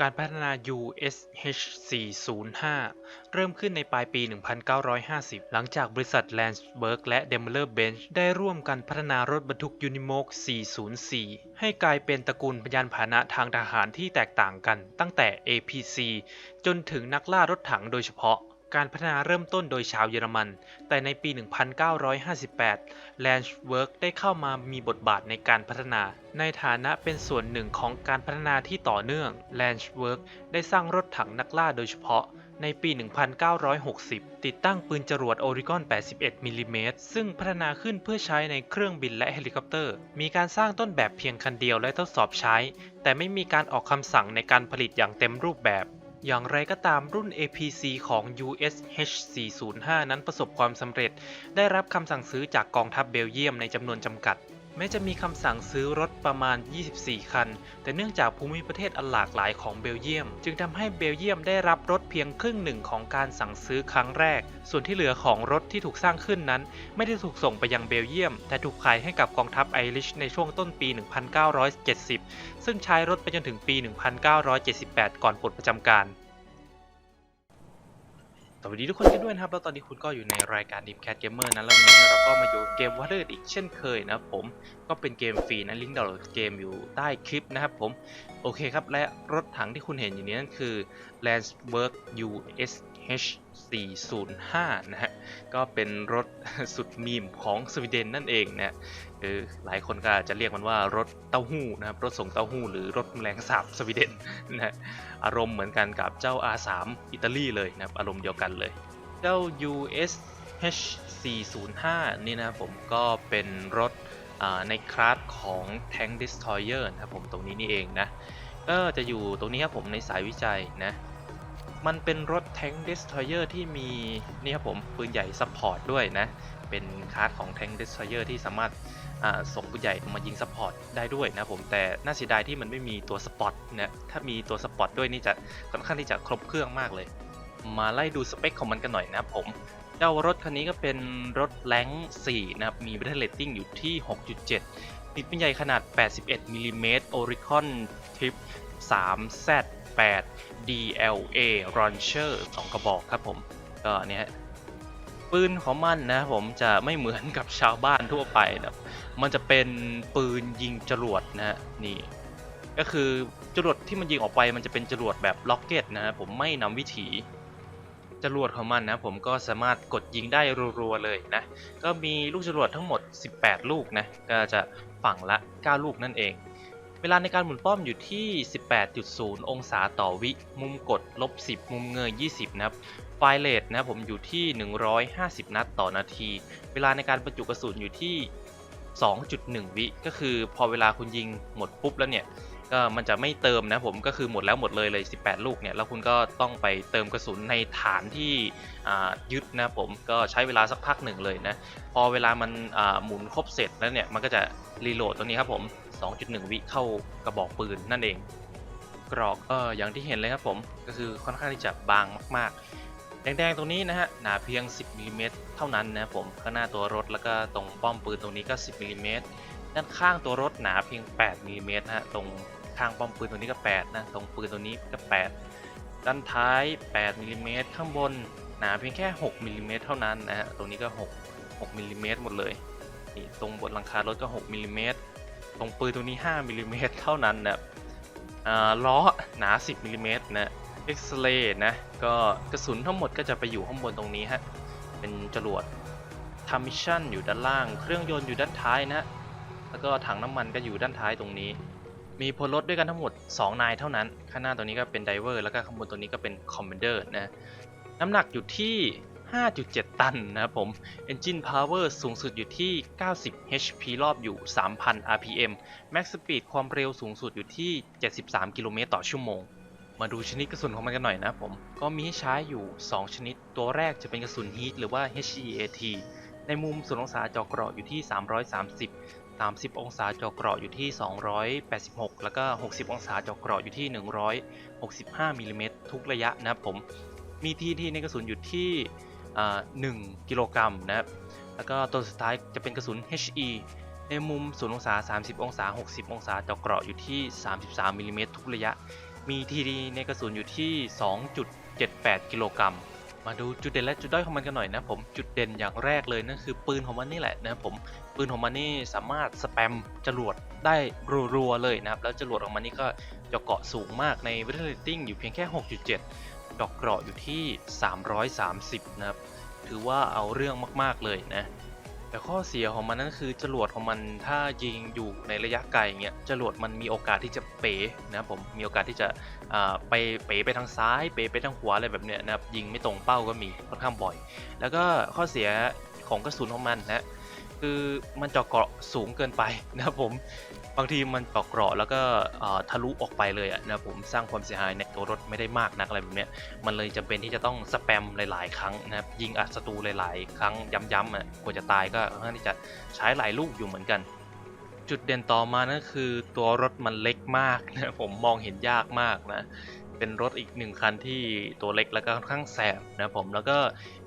การพัฒนา USH 405 เริ่มขึ้นในปลายปี 1950 หลังจากบริษัท Landsberg และ Daimler Benz ได้ร่วมกันพัฒนารถบรรทุก Unimog 404 ให้กลายเป็นตระกูลยานพาหนะทางทหารที่แตกต่างกันตั้งแต่ APC จนถึงนักล่ารถถังโดยเฉพาะ การพัฒนาเริ่มต้นโดยชาวเยอรมัน แต่ในปี 1958 Landsberg ได้เข้ามามีบทบาทในการพัฒนา ในฐานะเป็นส่วนหนึ่งของการพัฒนาที่ต่อเนื่อง Landsberg ได้สร้างรถถังนักล่าโดยเฉพาะ ในปี 1960 ติดตั้งปืนจรวด Oregon 81 มิลลิเมตร ซึ่งพัฒนาขึ้นเพื่อใช้ในเครื่องบินและเฮลิคอปเตอร์ มีการสร้างต้นแบบเพียงคันเดียวและทดสอบใช้ แต่ไม่มีการออกคำสั่งในการผลิตอย่างเต็มรูปแบบ อย่างไรก็ตามรุ่น APC ของ USH 405 นั้นประสบความสำเร็จ ได้รับคำสั่งซื้อจากกองทัพเบลเยียมในจำนวนจำกัด แม้จะมีคำสั่งซื้อรถประมาณ 24 คัน แต่เนื่องจากภูมิประเทศอันหลากหลายของเบลเยียม จึงทำให้เบลเยียมได้รับรถเพียงครึ่งหนึ่งของการสั่งซื้อครั้งแรก ส่วนที่เหลือของรถที่ถูกสร้างขึ้นนั้น ไม่ได้ถูกส่งไปยังเบลเยียม แต่ถูกขายให้กับกองทัพไอริชในช่วงต้นปี 1970 ซึ่งใช้รถไปจนถึงปี 1978 ก่อนปลดประจำการ วัสดีทุกคนกันด้วยนะครับ แล้วตอนนี้คุณก็อยู่ในรายการ Deep Cat Gamer นะ แล้ววันนี้เราก็มาอยู่เกมวอ r เ r อีกเช่นเคยนะครับผม ก็เป็นเกมฟรีนะลิงก์ดาวน์โหลดเกมอยู่ใต้คลิปนะครับผม โอเคครับ และรถถังที่คุณเห็นอยู่นี้นั่นคือ Landsberg USH 405 นะฮะ ก็เป็นรถสุดมีมของสวีเดนนั่นเองนะ คือหลายคนก็อาจจะเรียกมันว่ารถเต้าหู้นะครับรถส่งเต้าหู้หรือรถแมลงสาบสวีเดนนะฮะอารมณ์เหมือนกันกับเจ้า R3 อิตาลีเลยนะครับอารมณ์เดียวกันเลย เจ้า USH 405 นี่นะครับผมก็เป็นรถในคลาสของ Tank Destroyer นะครับผมตรงนี้นี่เองนะก็จะอยู่ตรงนี้ครับผมในสายวิจัยนะมันเป็นรถ Tank Destroyer ที่มีนี่ครับผมปืนใหญ่ซัพพอร์ตด้วยนะเป็นคลาสของ Tank Destroyer ที่สามารถ ส่งปืนใหญ่มายิงซัพพอร์ตได้ด้วยนะผมแต่น่าเสียดายที่มันไม่มีตัวสปอตนะถ้ามีตัวสปอตด้วยนี่จะค่อนข้างที่จะครบเครื่องมากเลย มาไล่ดูสเปคของมันกันหน่อยนะผมเจ้ารถคันนี้ก็เป็นรถแรง4นะครับมี Battle Rating อยู่ที่ 6.7 ติดเป็นใหญ่ขนาด 81มิลลิเมตร Oricon Tip 3Z8 DLA Launcher 2 กระบอกครับผม ก็เนี่ยปืนของมันนะผมจะไม่เหมือนกับชาวบ้านทั่วไปนะ มันจะเป็นปืนยิงจรวดนะฮะนี่ก็คือจรวดที่มันยิงออกไปมันจะเป็นจรวดแบบล็อกเก็ตนะฮะผมไม่นำวิถีจรวดของมันนะผมก็สามารถกดยิงได้รัวๆเลยนะก็มีลูกจรวดทั้งหมด 18 ลูกนะก็จะฝั่งละ 9 ลูกนั่นเอง เวลาในการหมุนป้อมอยู่ที่ 18.0 องศาต่อวิ มุมกดลบ10 มุมเงย 20 นะครับไฟเลทนะผมอยู่ที่ 150 นัดต่อนาที เวลาในการบรรจุกระสุนอยู่ที่ 2.1 วิก็คือพอเวลาคุณยิงหมดปุ๊บแล้วเนี่ยก็มันจะไม่เติมนะผมก็คือหมดแล้วหมดเลยเลย 18 ลูกเนี่ยแล้วคุณก็ต้องไปเติมกระสุนในฐานที่ยึดนะผมก็ใช้เวลาสักพักหนึ่งเลยนะพอเวลามันหมุนครบเสร็จแล้วเนี่ยมันก็จะรีโหลดตรงนี้ครับผม 2.1 วิเข้ากระบอกปืนนั่นเอง กรอกเอออย่างที่เห็นเลยครับผมก็คือค่อนข้างที่จะบางมาก ๆ แดงๆตรงนี้นะฮะหนาเพียง 10มิลลิเมตรเท่านั้นนะครับผมข้างหน้าตัวรถแล้วก็ตรงป้อมปืนตรงนี้ก็ 10มิลลิเมตรด้านข้างตัวรถหนาเพียง8มิลลิเมตรนะฮะตรงข้างป้อมปืนตรงนี้ก็8นะตรงปืนตรงนี้ก็ 8 ด้านท้าย8มิลลิเมตรข้างบนหนาเพียงแค่6มิลลิเมตรเท่านั้นนะฮะตรงนี้ก็ 6 6มิลลิเมตรหมดเลยนี่ตรงบนหลังคารถก็6มิลลิเมตรตรงปืนตรงนี้5มิลลิเมตรเท่านั้นนะครับอ่าล้อหนา 10มิลลิเมตรนะ เอ็กซเรย์นะ ก็กระสุนทั้งหมดก็จะไปอยู่ข้างบนตรงนี้ฮะ เป็นจรวดทำมิชชั่นอยู่ด้านล่าง เครื่องยนต์อยู่ด้านท้ายนะแล้วก็ถังน้ำมันก็อยู่ด้านท้ายตรงนี้ มีพลรถด้วยกันทั้งหมด 2 นายเท่านั้น ข้างหน้าตัวนี้ก็เป็นไดเวอร์ แล้วก็ข้างบนตัวนี้ก็เป็นคอมมานเดอร์นะ น้ำหนักอยู่ที่ 5.7 ตันนะครับผม Engine Power สูงสุดอยู่ที่ 90 HP รอบอยู่ 3,000 RPM Max Speed ความเร็วสูงสุดอยู่ที่ 73 กิโลเมตรต่อชั่วโมง มาดูชนิดกระสุนของมันกันหน่อยนะผม ก็มีให้ใช้อยู่ 2 ชนิด ตัวแรกจะเป็นกระสุน Heat หรือว่า HEAT ในมุม0องศาจอเกราะอยู่ที่ 330 30 องศาจอเกราะอยู่ที่ 286 แล้วก็ 60 องศาจอเกราะอยู่ที่ 165มิลลิเมตรทุกระยะนะครับผม มีที่ที่ในกระสุนอยู่ที่อ่า1กิโลกรัมนะครับ แล้วก็ตัวสุดท้ายจะเป็นกระสุน HE ในมุม 0 องศา 30 องศา 60 องศาจอเกราะอยู่ที่ 33มิลลิเมตรทุกระยะ มีทีดีในกระสุนอยู่ที่ 2.78 กิโลกรัม มาดูจุดเด่นและจุดด้อยของมันกันหน่อยนะผมจุดเด่นอย่างแรกเลยนั่นคือปืนของมันนี่แหละนะผมปืนของมันนี่สามารถสแปมจรวดได้รัวๆเลยนะครับแล้วจรวดของมันนี่ก็จะเกาะสูงมากในเวทเรตติ้งอยู่เพียงแค่ 6.7เจาะเกราะอยู่ที่ 330 นะครับถือว่าเอาเรื่องมากๆเลยนะ แต่ข้อเสียของมันนั่นคือจรวดของมันถ้ายิงอยู่ในระยะไกลเงี้ยจรวดมันมีโอกาสที่จะเป๋นะครับผมมีโอกาสที่จะไปเป๋ไปทางซ้าย เป๋ไปทางขวาอะไรแบบเนี้ยนะครับยิงไม่ตรงเป้าก็มีค่อนข้างบ่อย แล้วก็ข้อเสียของกระสุนของมันนะคือมันเจาะเกาะสูงเกินไปนะครับผม บางทีมันเจาะเกราะแล้วก็ทะลุออกไปเลยะนะผมสร้างความเสียหายในตัวรถไม่ได้มากนักอะไรแบบนี้มันเลยจำเป็นที่จะต้องสแปมหลาย ๆ ครั้งนะครับยิงอัดศัตรูหลาย ๆ ครั้งย้ำๆอะกว่าจะตายก็ค่อนข้างที่จะใช้หลายลูกอยู่เหมือนกัน จุดเด่นต่อมานั่นคือตัวรถมันเล็กมากนะผมมองเห็นยากมากนะ เป็นรถอีกหนึ่งคันที่ตัวเล็กแล้วก็ค่อนข้างแสบนะผมแล้วก็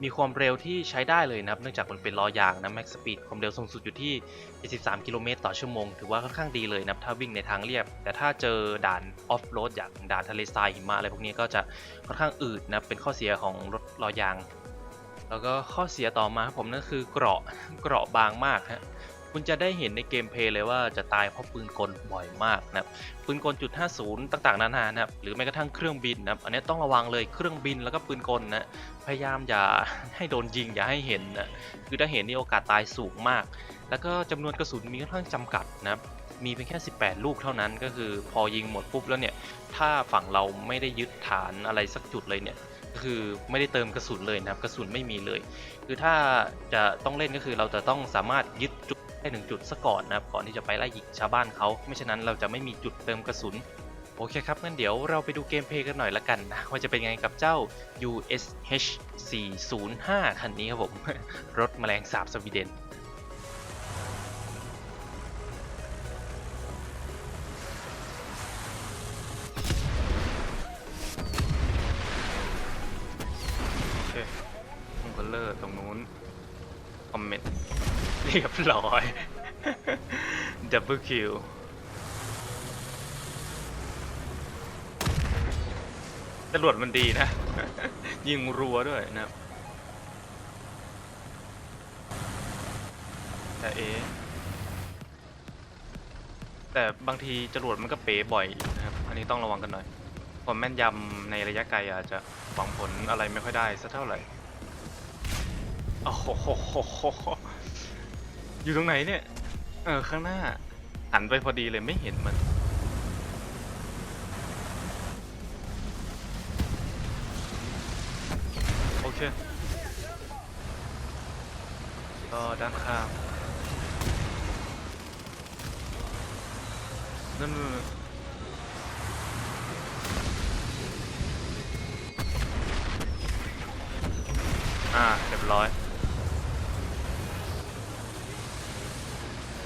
มีความเร็วที่ใช้ได้เลยนะครับเนื่องจากมันเป็นล้อยางนะ max speed ความเร็วสูงสุดอยู่ที่ 73 กิโลเมตรต่อชั่วโมง ถือว่าค่อนข้างดีเลยนะถ้าวิ่งในทางเรียบ แต่ถ้าเจอด่านออฟโรดอย่างด่านทะเลทรายหิมะอะไรพวกนี้ก็จะค่อนข้างอืดนะเป็นข้อเสียของรถล้อยาง แล้วก็ข้อเสียต่อมาครับผมนั่นคือเกราะเกราะบางมากฮะ คุณจะได้เห็นในเกมเพลย์เลยว่าจะตายเพราะปืนกลบ่อยมากนะครับปืนกลจุด50 ต่างๆ นานานะครับหรือแม้กระทั่งเครื่องบินนะครับอันนี้ต้องระวังเลยเครื่องบินแล้วก็ปืนกลนะพยายามอย่าให้โดนยิงอย่าให้เห็นนะคือถ้าเห็นนี่โอกาสตายสูงมาก แล้วก็จำนวนกระสุนมีค่อนข้างจำกัดนะครับมีเพียงแค่ 18 ลูกเท่านั้นก็คือพอยิงหมดปุ๊บแล้วเนี่ย ถ้าฝั่งเราไม่ได้ยึดฐานอะไรสักจุดเลยเนี่ยคือไม่ได้เติมกระสุนเลยนะครับกระสุนไม่มีเลย คือถ้าจะต้องเล่นก็คือเราจะต้องสามารถยึดจุด ได้หนึ่งจุดซะก่อนนะครับก่อนที่จะไปไล่ยิงชาวบ้านเขาไม่ฉะนั้นเราจะไม่มีจุดเติมกระสุนโอเคครับงั้นเดี๋ยวเราไปดูเกมเพลย์กันหน่อยละกันนะว่าจะเป็นไงกับเจ้า USH 405 คันนี้ครับผม รถแมลงสาบสวีเดน บิลคิวจรวดมันดีนะ ยิงรัวด้วยนะครับแต่เอแต่บางทีจรวดมันก็เป๋บ่อยนะครับ อันนี้ต้องระวังกันหน่อยความแม่นยำในระยะไกลอาจจะหวังผลอะไรไม่ค่อยได้สักเท่าไหร่โอ้โหอยู่ตรงไหนเนี่ย เออ ข้างหน้า หันไปพอดีเลยไม่เห็นมัน โอเคก็ด้านข้างนั่นนอ่าเรียบร้อย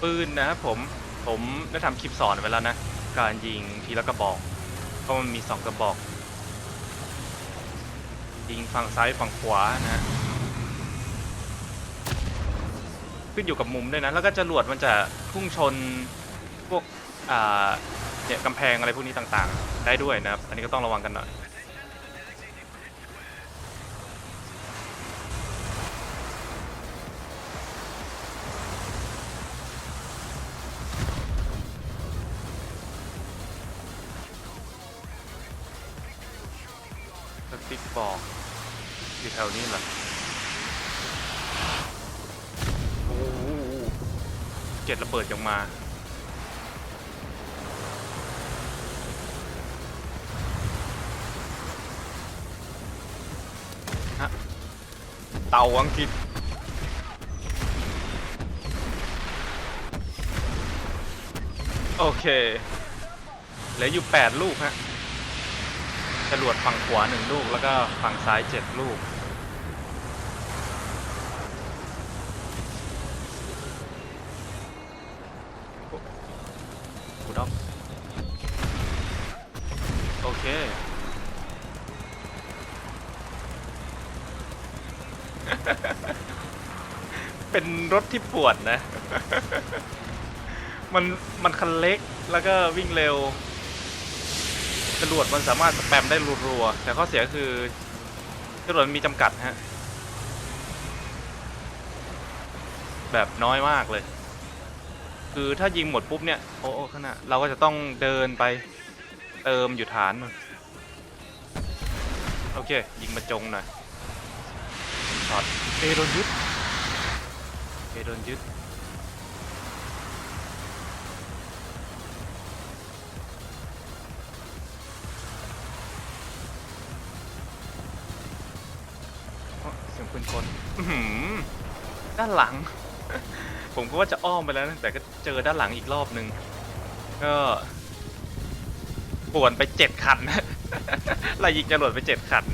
ปืนนะครับผม ผมได้ทำคลิปสอนไว้แล้วนะ การยิงทีละกระบอก เพราะมันมีสองกระบอก ยิงฝั่งซ้ายฝั่งขวานะขึ้นอยู่กับมุมด้วยนะ แล้วก็จรวดมันจะพุ่งชนพวกอ่าเนี่ยกำแพงอะไรพวกนี้ต่างๆ ได้ด้วยนะครับ อันนี้ก็ต้องระวังกันหน่อย เจ็ดระเบิดยังมาเต่าอังกฤษโอเคเหลืออยู่8ลูกฮะจรวดฝั่งขวาหนึ่งลูกแล้วก็ฝั่งซ้ายเจ็ดลูกด็อกโอเค เป็นรถที่ปวดนะ มันมันคันเล็กแล้วก็วิ่งเร็วจรวดมันสามารถสแปมได้รัวๆแต่ข้อเสียคือจรวดมันมีจำกัดฮะ แบบน้อยมากเลย คือถ้ายิงหมดปุ๊บเนี่ย โอ้โอ้ขนาดเราก็จะต้องเดินไปเติมอยู่ฐาน โอเค ยิงมาจงหน่อย เอโดนยึดเอโดนยึดอ๋อเสียงปืนกลอื้อหือด้านหลัง ผมก็ว่าจะอ้อมไปแล้วนะแต่ก็เจอด้านหลังอีกรอบหนึ่งก็ป่วนไปเจ็ดคัน ไล่ยิงจรวดไปเจ็ดคัน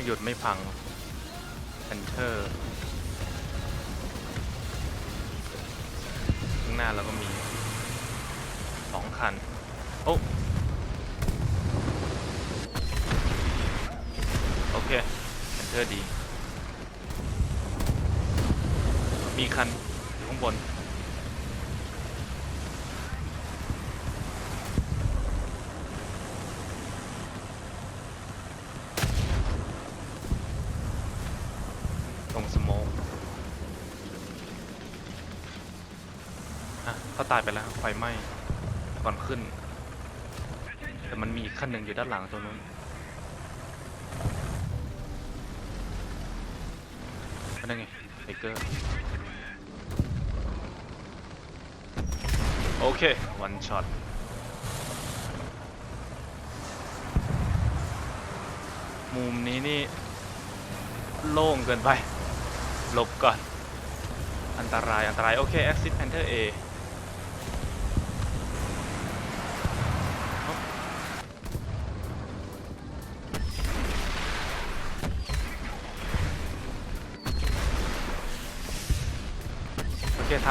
เครื่องยนต์ไม่พังแพนเทอร์ข้างหน้าเราก็มีสองคัน โอ้โอเคแอนเทอร์ดี มีคันอยู่ข้างบน ตรงสโมก อะเขา ตายไปแล้วไฟไหม้ก่อนขึ้น แต่มันมีอีกขั้นหนึ่งอยู่ด้านหลังตรงนู้นนั่นไงไทเกอร์โอเควันช็อตมุมนี้นี่ โล่งเกินไปหลบก่อน อันตรายอันตราย โอเค Exit Panther A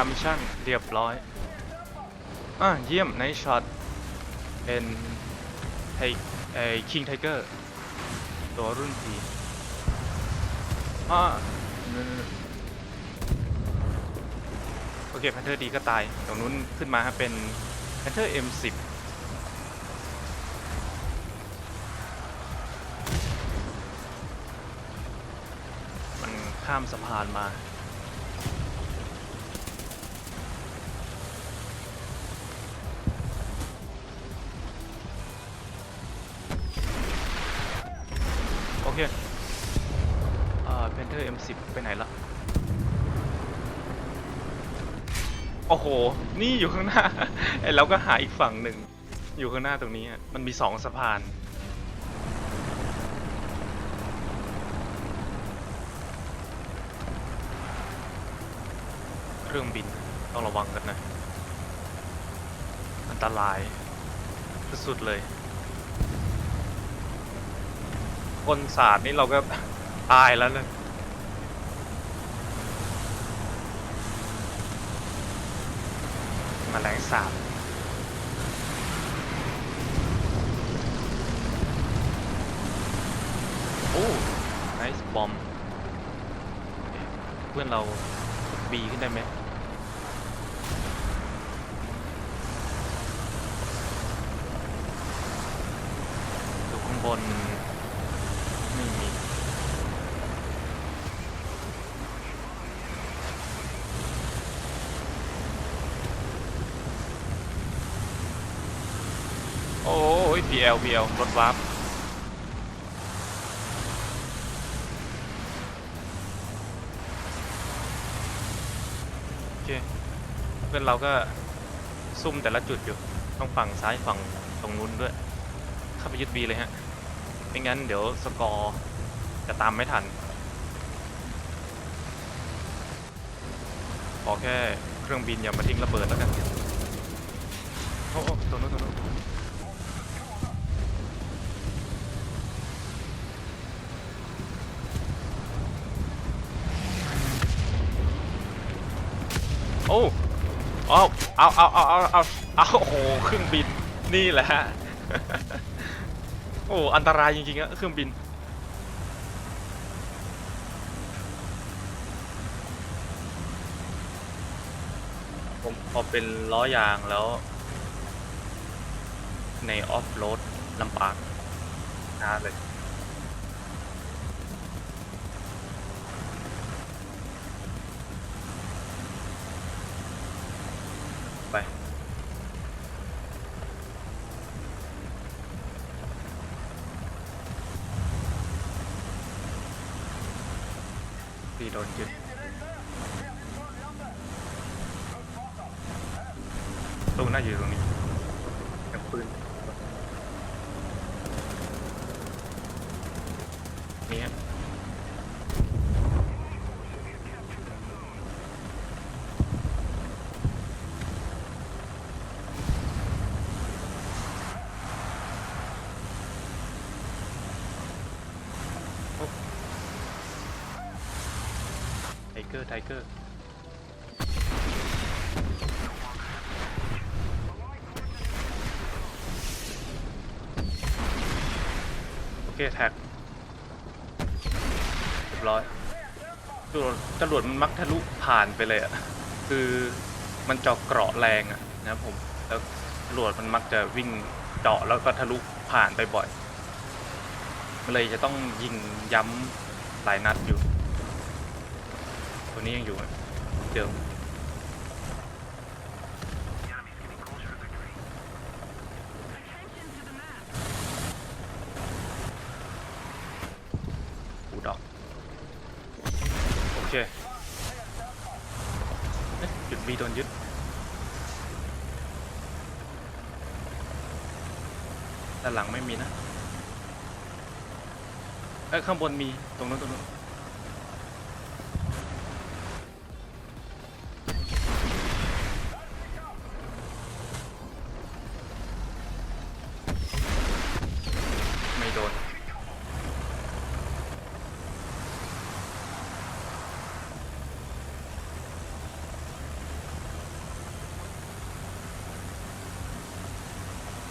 ทำมิชชั่นเรียบร้อยอะเยี่ยมในช็อตเป็นไทไอคิงไทเกอร์ตัวรุ่นพีอ่าโอเคแพนเทอร์ดีก็ตาย ตรงนู้นขึ้นมาฮะเป็นแพนเทอร์ M10 มันข้ามสะพานมา ไปไหนละโอ้โห นี่อยู่ข้างหน้าไอ้เราก็หาอีกฝั่งหนึ่ง อยู่ข้างหน้าตรงนี้มันมีสองสะพาน เครื่องบินต้องระวังกันนะ อันตราย สุดๆเลย คนสาดนี่เราก็ตายแล้วเลยมา แมลงสาบโอ้ไนส์บอมเพื่อนเราบีขึ้นได้ไหมดูข้างบน ไม่มี โอ้ ย PL PL รถวาร์ปโอเคเพื่อนเราก็ซุ่มแต่ละจุดอยู่ต้องฝั่งซ้ายฝั่งตรงนู้นด้วย เข้าไปยึดบีเลยฮะ ไม่งั้นเดี๋ยวสกอร์จะตามไม่ทัน ขอแค่เครื่องบินอย่ามาทิ้งระเบิดแล้วกันโอ้โอ้ตรงนู้นตรงนู้น โอ้เอาเอาเอาเอาเอาเอาเอาโอ้โหเครื่องบินนี่แหละฮะโอ้อันตรายจริงๆอะเครื่องบินผมพอเป็นล้อยางแล้ว ในออฟโรดลำบากนะเลย พี่โดนยึดตู้น่าอยู่ตรงนี้กับปืนนี่ฮะไท เกอร์ไทเกอร์โอเคแท็กเรียบร้อยจรวดจรวดมันมักทะลุผ่านไปเลยอะคือมันเจาะเกราะแรงอะนะครับผมแล้วจรวดมันมักจะวิ่งเจาะแล้วก็ทะลุผ่านไปบ่อยมันเลยจะต้องยิงย้ำหลายนัดอยู่ ตัวนี้ยังอยู่อะเดิมอูดอกโอเคเอ๊ะจุดบีโดนยึดด้านหลังไม่มีนะเอ้ยข้างบนมีตรงนู้นตรงนู้น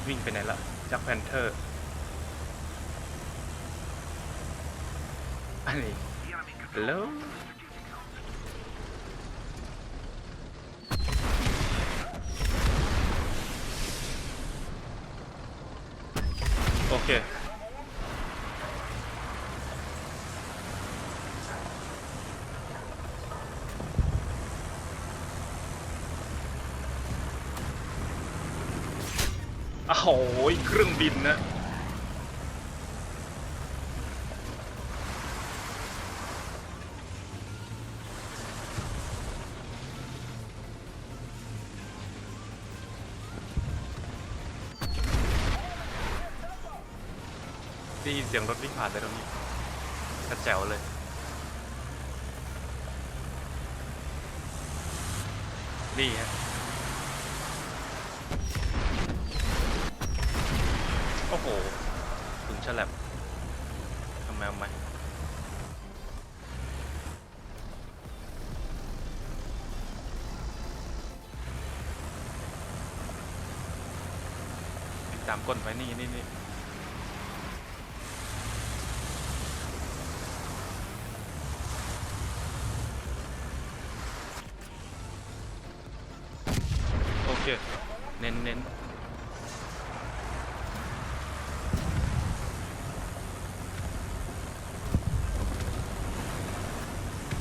วิ่งไปไหนละจากแพนเทอร์อันนี้ฮัลโหลอเค โอ้โหยเครื่องบินนะได้ยินเสียงรถวิ่งผ่านเลยตรงนี้กระแจวเลยนี่ฮะ ตามก้นไปนี่นี่นี่โอเค เน้นเน้น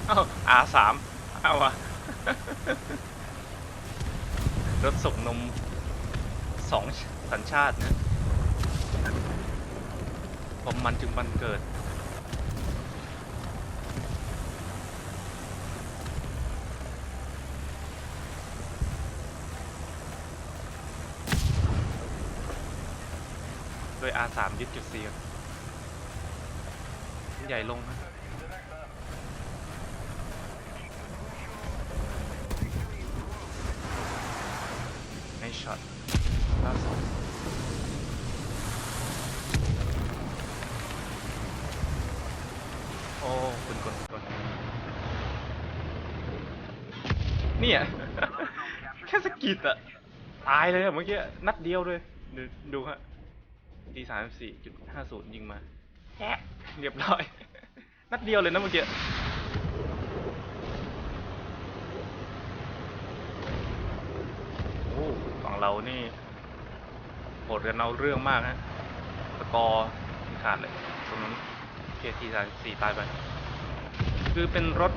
อ้าวอาสามเอาวะ รถส่งนมสองสัญ ชาตินะผมมันจึงบันเกิด โดย R3 ยึดจุด C ก่อนใหญ่ลงนะ ในช็อตล่าสุดโอ้คุณกดกดเนี่ย แค่สะกิดอะตาย เลยอะเมื่อกี้นัดเดียวเลยดูดูฮะดีสามสี่จุดห้าศูนย์ยิงมาแอะเรียบร้อย นัดเดียวเลยนะเมื่อกี้เรานี่โหดกันเอาเรื่องมากฮะสกอร์ขาดเลยตรงนั้นเคทีสามสี่ตายไป คือเป็นรถ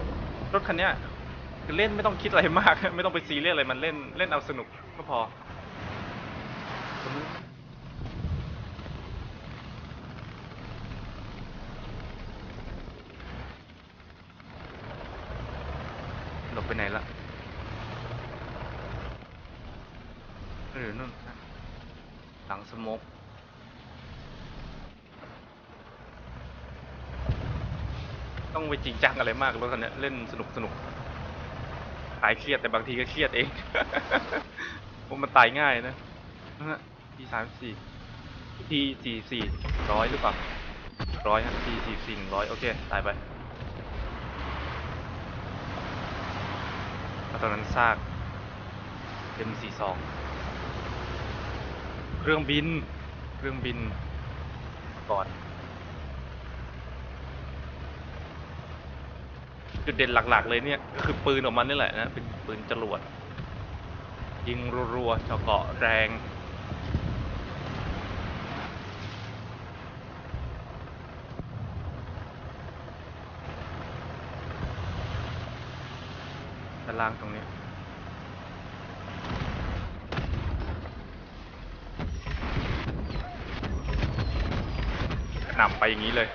รถคันเนี้ยคือเล่นไม่ต้องคิดอะไรมาก ไม่ต้องไปซีเรียสอะไรมันเล่นเล่นเอาสนุกก็พอตรงนู้น หลบไปไหนละเออนู่นหลังสมกต้องไปจริงจังอะไรมากรถคันนี้เล่นสนุกสนุกหายเครียดแต่บางทีก็เครียดเองผมมันตายง่ายนะนะฮะ ทีสามสี่ทีสี่สี่ร้อยหรือเปล่าร้อยฮะทีสี่สี่ร้อยโอเค ตายไปตอนนั้นซากเอ็มสี่สองเครื่องบิน เครื่องบินก่อน จุดเด่นหลักๆเลยเนี่ย ก็คือปืนออกมานี่แหละนะ เป็นปืนจรวด ยิงรัวๆเจาะเกาะแรง ล่างตรงนี้หนำไปอย่างนี้เลย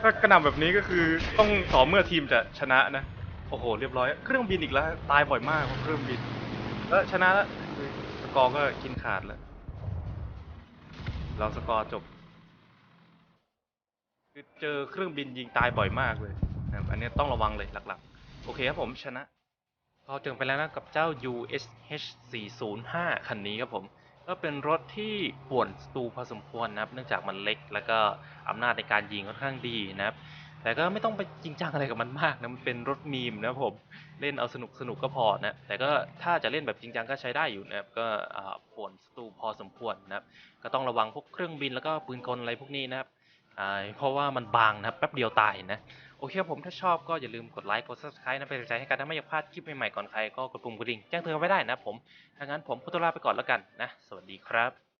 ถ้ากระหน่ำแบบนี้ก็คือต้องต่อเมื่อทีมจะชนะนะ โอ้โห เรียบร้อย เครื่องบินอีกแล้ว ตายบ่อยมากเพราะเครื่องบิน แล้วชนะแล้วสกอร์ก็กินขาดแล้ว เราสกอร์จบคือเจอเครื่องบินยิงตายบ่อยมากเลย นะครับอันนี้ต้องระวังเลยหลักๆ โอเคครับผมชนะเราเจอไปแล้วนะกับเจ้า USH 405คันนี้ครับผม ก็เป็นรถที่ป่วนสตูพอสมควรนะครับ เนื่องจากมันเล็ก แล้วก็อำนาจในการยิงค่อนข้างดีนะครับ แต่ก็ไม่ต้องไปจริงจังอะไรกับมันมากนะ มันเป็นรถมีมนะครับผม เล่นเอาสนุกสนุกก็พอนะ แต่ก็ถ้าจะเล่นแบบจริงจังก็ใช้ได้อยู่นะครับ ก็ป่วนสตูพอสมควรนะครับ ก็ต้องระวังพวกเครื่องบินแล้วก็ปืนกลอะไรพวกนี้นะครับเพราะว่ามันบางนะครับแป๊บเดียวตายนะ โอเคครับผมถ้าชอบก็อย่าลืมกดไลค์กด subscribe นะเป็นกำลังใจให้กันถ้าไม่อยากพลาดคลิปใหม่ๆก่อนใครก็กดปุ่มกระดิ่งแจ้งเตือนไว้ได้นะผมถ้างั้นผมพุทธลาไปก่อนแล้วกันนะ สวัสดีครับ